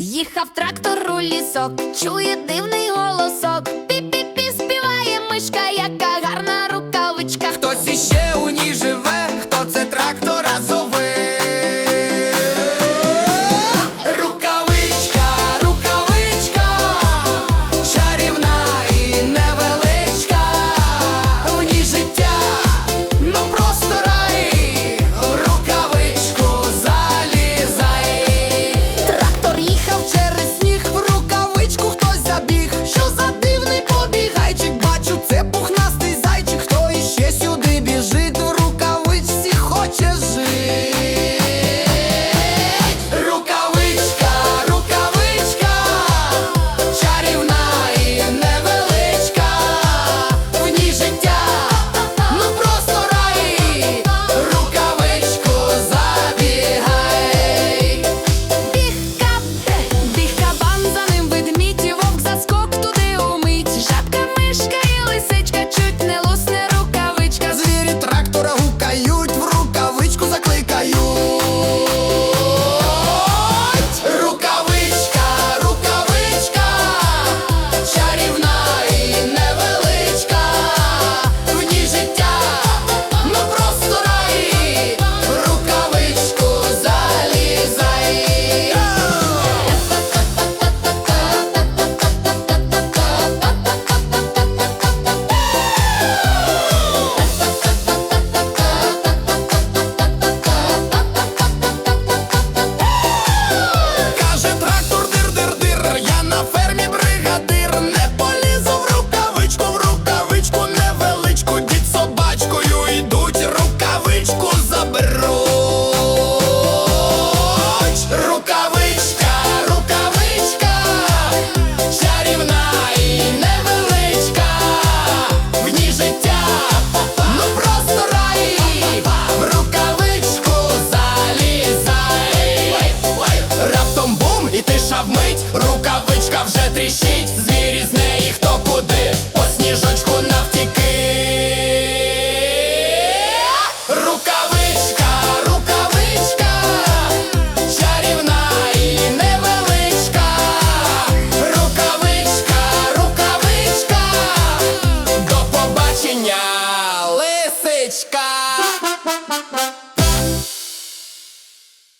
Їхав трактор у лісок, чує дивний голосок. тиша вмить, рукавичка вже тріщить, звірі з неї хто куди, по сніжочку навтіки. Рукавичка, рукавичка, чарівна і невеличка, рукавичка, рукавичка, до побачення лисичка.